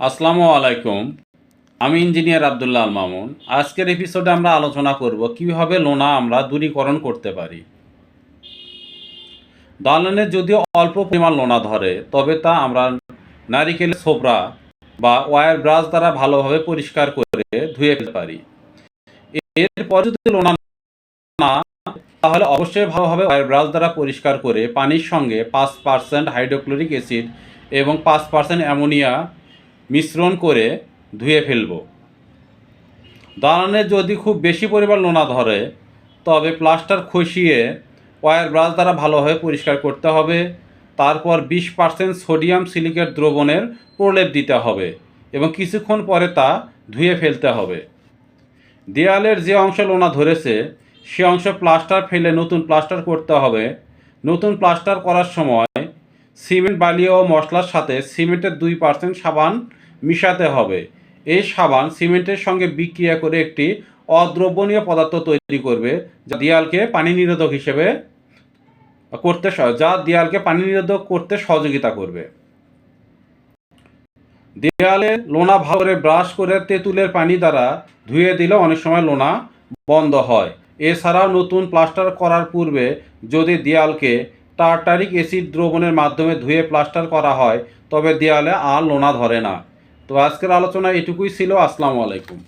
আসসালামু আলাইকুম। আমি ইঞ্জিনিয়ার আবদুল্লাহ আল মামুন। আজকের এপিসোডে আমরা আলোচনা করব কীভাবে লোনা আমরা দূরীকরণ করতে পারি। দালানে যদিও অল্প পরিমাণ লোনা ধরে, তবে তা আমরা নারিকেলের ছোবরা বা ওয়্যার ব্রাশ দ্বারা ভালোভাবে পরিষ্কার করে ধুয়ে ফেলতে পারি। এরপর যদি লোনা না, তাহলে অবশ্যই ভালোভাবে ওয়ার ব্রাশ দ্বারা পরিষ্কার করে পানির সঙ্গে পাঁচ পার্সেন্ট হাইড্রোক্লোরিক অ্যাসিড এবং পাঁচ পার্সেন্ট অ্যামোনিয়া মিশ্রণ করে ধুয়ে ফেলব। দালানে যদি খুব বেশি পরিমাণ লোনা ধরে, তবে প্লাস্টার খসিয়ে ওয়্যার ব্রাশ দ্বারা ভালোভাবে পরিষ্কার করতে হবে। তারপর বিশ পার্সেন্ট সোডিয়াম সিলিকেট দ্রবণের প্রলেপ দিতে হবে এবং কিছুক্ষণ পরে তা ধুয়ে ফেলতে হবে। দেয়ালের যে অংশ লোনা ধরেছে, সে অংশ প্লাস্টার ফেলে নতুন প্লাস্টার করতে হবে। নতুন প্লাস্টার করার সময় সিমেন্ট, বালি ও মশলার সাথে সিমেন্টের দুই পার্সেন্ট সাবান মিশাতে হবে। এই সাবান সিমেন্টের সঙ্গে বিক্রিয়া করে একটি অদ্রবণীয় পদার্থ তৈরি করবে, যা দেয়ালকে পানি নিরোধক হিসেবে করতে যা দেয়ালকে পানি নিরোধক করতে সহযোগিতা করবে। দেয়ালে লোনা ভালো করে ব্রাশ করে তেঁতুলের পানি দ্বারা ধুয়ে দিলে অনেক সময় লোনা বন্ধ হয়। এছাড়াও নতুন প্লাস্টার করার পূর্বে যদি দেয়ালকে টার্টারিক অ্যাসিড দ্রবণের মাধ্যমে ধুয়ে প্লাস্টার করা হয়, তবে দেয়ালে আর লোনা ধরে না। তো আজকের আলোচনা এটুকুই ছিল আসসালামু আলাইকুম।